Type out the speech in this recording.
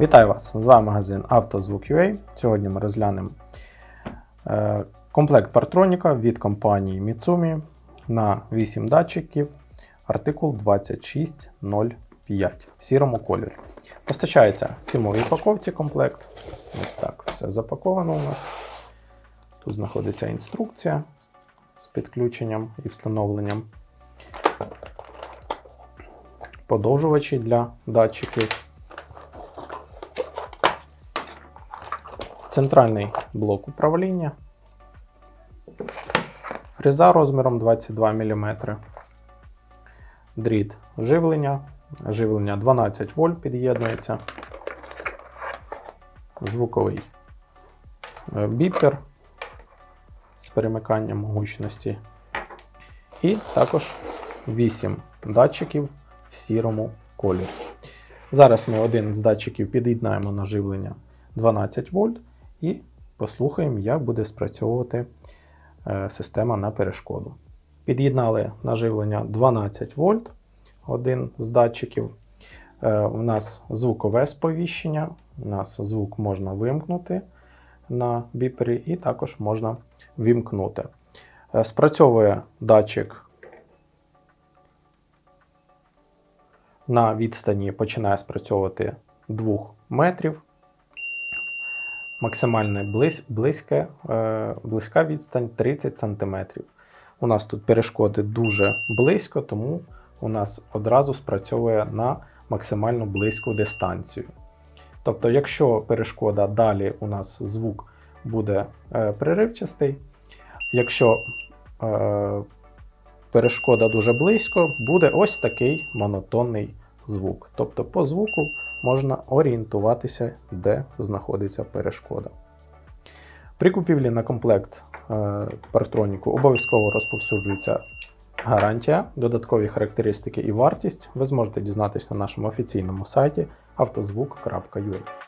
Вітаю вас! З вами магазин «Автозвук.UA». Сьогодні ми розглянемо е, комплект партроніка від компанії Mitsumi на 8 датчиків, артикул 2605 в сірому кольорі. Постачається в фірмовій упаковці комплект. Ось так все запаковано у нас. Тут знаходиться інструкція з підключенням і встановленням. Подовжувачі для датчиків. Центральний блок управління. Фреза розміром 22 мм. Дріт живлення. Живлення 12 вольт під'єднується. Звуковий е, біпер з перемиканням гучності. І також 8 датчиків в сірому кольорі. Зараз ми один з датчиків під'єднаємо на живлення 12 вольт і послухаємо, як буде спрацьовувати е, система на перешкоду. Під'єднали на живлення 12 вольт, один з датчиків. Е, У нас звукове сповіщення, у нас звук можна вимкнути на біпері, і також можна вімкнути. Е, Спрацьовує датчик на відстані починає спрацьовувати 2 метрів. Максимальна близь, е, близька відстань 30 см. У нас тут перешкоди дуже близько, тому у нас одразу спрацьовує на максимально близьку дистанцію. Тобто, якщо перешкода далі у нас звук буде е, якщо е, перешкода дуже близько, буде ось такий монотонний звук. Тобто, по звуку можна орієнтуватися, де знаходиться перешкода. При купівлі на комплект е, партроніку обов'язково розповсюджується гарантія, додаткові характеристики і вартість ви зможете дізнатися на нашому офіційному сайті автозвук.ua.